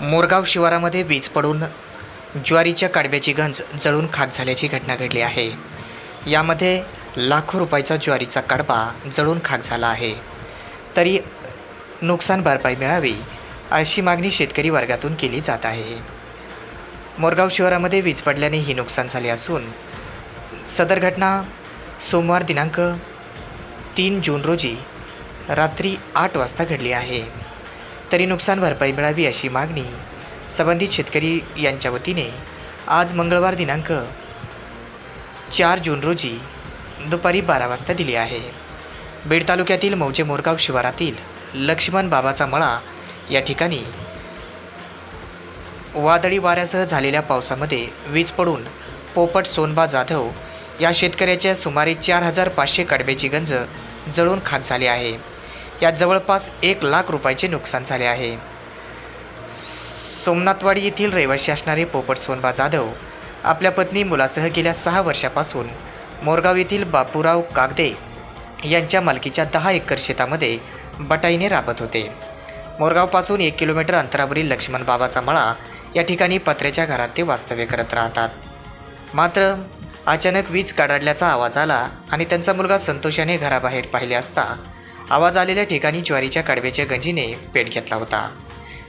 मोरगाव शिवारामध्ये वीज पडून ज्वारीच्या काडव्याची गंज जळून खाक झाल्याची घटना घडली आहे. यामध्ये लाखो रुपयाचा ज्वारीचा कडबा जळून खाक झाला आहे. तरी नुकसान भरपाई मिळावी अशी मागणी शेतकरी वर्गातून केली जात आहे. मोरगाव शहरामध्ये वीज पडल्याने ही नुकसान झाले असून सदर घटना सोमवार दिनांक तीन जून रोजी रात्री आठ वाजता घडली आहे. तरी नुकसान भरपाई मिळावी अशी मागणी संबंधित शेतकरी यांच्या वतीने आज मंगळवार दिनांक चार जून रोजी दुपारी बारा वाजता दिली आहे. बीड तालुक्यातील मौजे मोरगाव शिवारातील लक्ष्मण बाबाचा मळा या ठिकाणी वादळी वाऱ्यासह झालेल्या पावसामध्ये वीज पडून पोपट सोनबा जाधव या शेतकऱ्याच्या सुमारे चार हजार पाचशे कडब्याची गंज जळून खाक झाली आहे. यात जवळपास एक लाख रुपयाचे नुकसान झाले आहे. सोमनाथवाडी येथील रहिवासी असणारे पोपट सोनबा जाधव आपल्या पत्नी मुलासह गेल्या सहा वर्षापासून मोरगाव येथील बापूराव कागदे यांच्या मालकीच्या दहा एकर शेतामध्ये बटाईने राबत होते. मोरगावपासून एक किलोमीटर अंतरावरील लक्ष्मण बाबाचा मळा या ठिकाणी पत्र्याच्या घरात ते वास्तव्य करत राहतात. मात्र अचानक वीज कडाडल्याचा आवाज आला आणि त्यांचा मुलगा संतोषाने घराबाहेर पाहिले असता आवाज आलेल्या ठिकाणी ज्वारीच्या कडव्याच्या गंजीने पेट घेतला होता.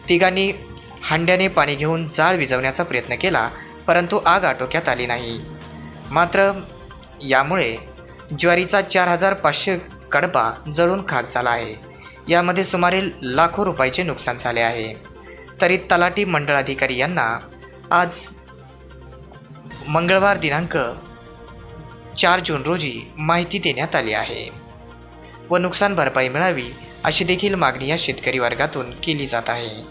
तिघांनी हांड्याने पाणी घेऊन जाळ विझवण्याचा प्रयत्न केला परंतु आग आटोक्यात आली नाही. मात्र यामुळे ज्वारीचा चार हजार पाचशे कडबा जळून खाक झाला आहे. यामध्ये सुमारे लाखो रुपयाचे नुकसान झाले आहे. तरी तलाठी मंडळ अधिकारी यांना आज मंगळवार दिनांक चार जून रोजी माहिती देण्यात आली आहे. व नुकसान भरपाई मिळावी अशी देखील मागणी या शेतकरी वर्गातून केली जात आहे.